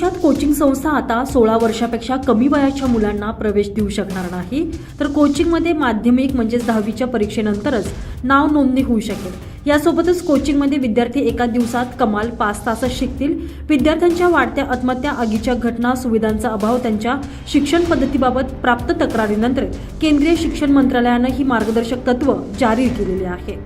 देशात कोचिंग संस्था आता सोळा वर्षापेक्षा कमी वयाच्या मुलांना प्रवेश देऊ शकणार नाही. तर कोचिंगमध्ये माध्यमिक म्हणजेच दहावीच्या परीक्षेनंतरच नाव नोंदणी होऊ शकेल. यासोबतच कोचिंगमध्ये विद्यार्थी एका दिवसात कमाल पाच तासच शिकतील. विद्यार्थ्यांच्या वाढत्या आत्महत्या आगीच्या घटना सुविधांचा अभाव त्यांच्या शिक्षण पद्धतीबाबत प्राप्त तक्रारीनंतर केंद्रीय शिक्षण मंत्रालयानं ही मार्गदर्शक तत्व जारी केलेली आहे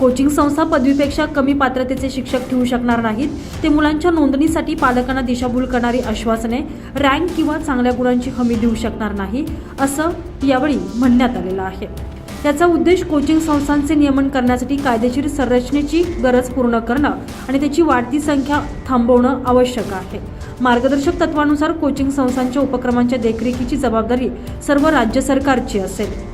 कोचिंग संस्था पदवीपेक्षा कमी पात्रतेचे शिक्षक ठेवू शकणार नाहीत. ते मुलांच्या नोंदणीसाठी पालकांना दिशाभूल करणारी आश्वासने रँक किंवा चांगल्या गुणांची हमी देऊ शकणार नाही असं यावेळी म्हणण्यात आलेलं आहे. याचा उद्देश कोचिंग संस्थांचे नियमन करण्यासाठी कायदेशीर संरचनेची गरज पूर्ण करणं आणि त्याची वाढती संख्या थांबवणं आवश्यक आहे. मार्गदर्शक तत्वानुसार कोचिंग संस्थांच्या उपक्रमांच्या देखरेखीची जबाबदारी सर्व राज्य सरकारची असेल.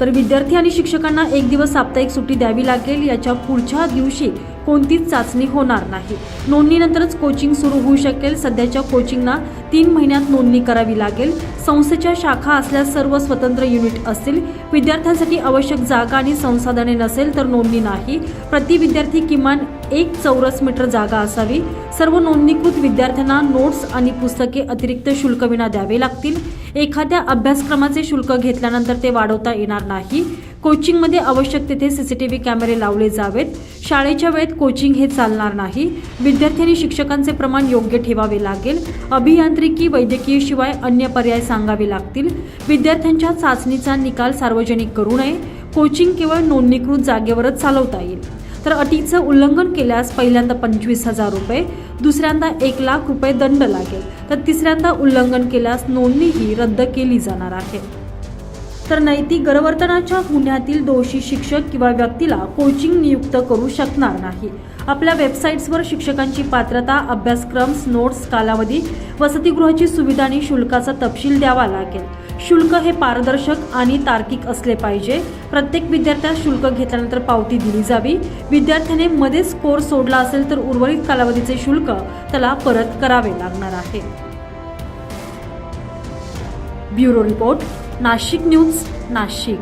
तर विद्यार्थी आणि शिक्षकांना एक दिवस साप्ताहिक सुट्टी द्यावी लागेल. याच्या पुढच्या दिवशी कोणतीच चाचणी होणार नाही. नोंदणीनंतरच कोचिंग सुरू होऊ शकेल. सध्याच्या कोचिंगना तीन महिन्यात नोंदणी करावी लागेल. संस्थेच्या शाखा असल्यास सर्व स्वतंत्र युनिट असतील. विद्यार्थ्यांसाठी आवश्यक जागा आणि संसाधने नसेल तर नोंदणी नाही. प्रति विद्यार्थी किमान एक चौरस मीटर जागा असावी. सर्व नोंदणीकृत विद्यार्थ्यांना नोट्स आणि पुस्तके अतिरिक्त शुल्क विना द्यावे लागतील. एखाद्या अभ्यासक्रमाचे शुल्क घेतल्यानंतर ते वाढवता येणार नाही. कोचिंगमध्ये आवश्यक तेथे सीसीटीव्ही कॅमेरे लावले जावेत. शाळेच्या वेळेत कोचिंग हे चालणार नाही. विद्यार्थ्यांनी शिक्षकांचे प्रमाण योग्य ठेवावे लागेल. अभियांत्रिकी वैद्यकीय शिवाय अन्य पर्याय सांगावे लागतील. विद्यार्थ्यांच्या चाचणीचा निकाल सार्वजनिक करू नये. कोचिंग केवळ नोंदणीकृत जागेवरच चालवता येईल. तर अटीचं उल्लंघन केल्यास पहिल्यांदा पंचवीस हजार रुपये दुसऱ्यांदा एक लाख रुपये दंड लागेल. तर तिसऱ्यांदा उल्लंघन केल्यास नोंदणीही रद्द केली जाणार आहे. तर नैतिक गरवर्तनाच्या गुन्ह्यातील दोषी शिक्षक किंवा व्यक्तीला कोचिंग नियुक्त करू शकणार नाही. आपल्या वेबसाईट्सवर शिक्षकांची पात्रता अभ्यासक्रम नोट्स कालावधी वसतिगृहाची सुविधा आणि शुल्काचा तपशील द्यावा लागेल. शुल्क हे पारदर्शक आणि तार्किक असले पाहिजे. प्रत्येक विद्यार्थ्यास शुल्क घेतल्यानंतर पावती दिली जावी. विद्यार्थ्याने मध्येच स्कोर सोडला असेल तर उर्वरित कालावधीचे शुल्क त्याला परत करावे लागणार आहे. Bureau report Nashik news Nashik.